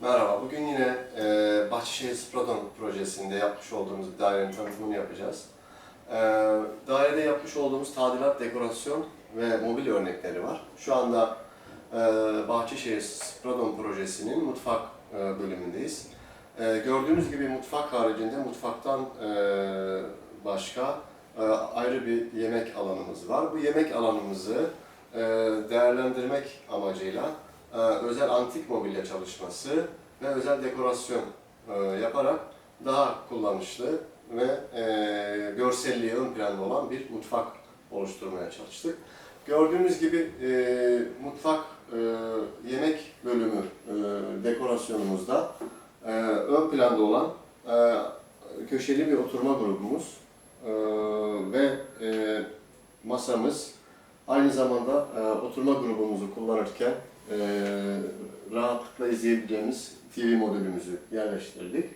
Merhaba, bugün yine e, Bahçeşehir Spradon projesinde yapmış olduğumuz bir dairenin tanıtımını yapacağız. E, dairede yapmış olduğumuz tadilat, dekorasyon ve mobilya örnekleri var. Şu anda e, Bahçeşehir Spradon projesinin mutfak e, bölümündeyiz. E, gördüğünüz gibi mutfak haricinde mutfaktan e, başka e, ayrı bir yemek alanımız var. Bu yemek alanımızı e, değerlendirmek amacıyla e, özel antik mobilya çalışması ve özel dekorasyon e, yaparak daha kullanışlı ve e, görselliği ön planda olan bir mutfak oluşturmaya çalıştık. Gördüğünüz gibi e, mutfak yemek bölümü dekorasyonumuzda ön planda olan köşeli bir oturma grubumuz ve masamız aynı zamanda oturma grubumuzu kullanırken e, rahatlıkla izleyebileceğimiz TV modülümüzü yerleştirdik.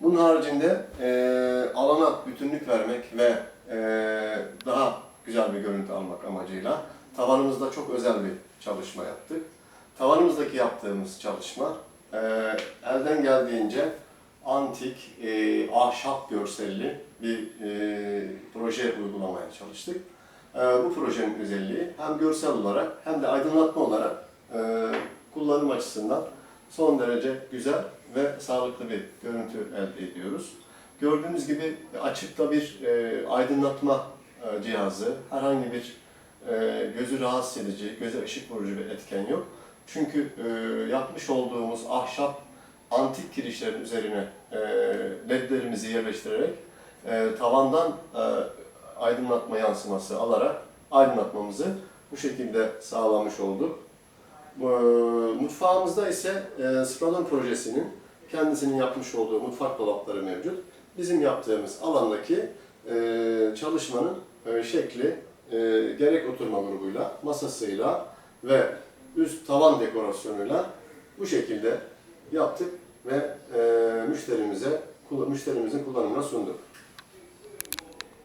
Bunun haricinde e, alana bütünlük vermek ve e, daha güzel bir görüntü almak amacıyla tavanımızda çok özel bir çalışma yaptık. Tavanımızdaki yaptığımız çalışma e, elden geldiğince antik, e, ahşap görselli bir e, proje uygulamaya çalıştık. E, bu projenin özelliği hem görsel olarak hem de aydınlatma olarak e, kullanım açısından son derece güzel ve sağlıklı bir görüntü elde ediyoruz. Gördüğünüz gibi açıkta bir e, aydınlatma e, cihazı, herhangi bir e, gözü rahatsız edici, göze ışık vurucu bir etken yok. Çünkü e, yapmış olduğumuz ahşap antik kirişlerin üzerine e, ledlerimizi yerleştirerek e, tavandan e, aydınlatma yansıması alarak aydınlatmamızı bu şekilde sağlamış olduk. E, Mutfağımızda ise e, Spradon projesinin kendisinin yapmış olduğu mutfak dolapları mevcut. Bizim yaptığımız alandaki e, çalışmanın e, şekli e, gerek oturma grubuyla, masasıyla ve üst tavan dekorasyonuyla bu şekilde yaptık ve e, müşterimize müşterimizin kullanımına sunduk.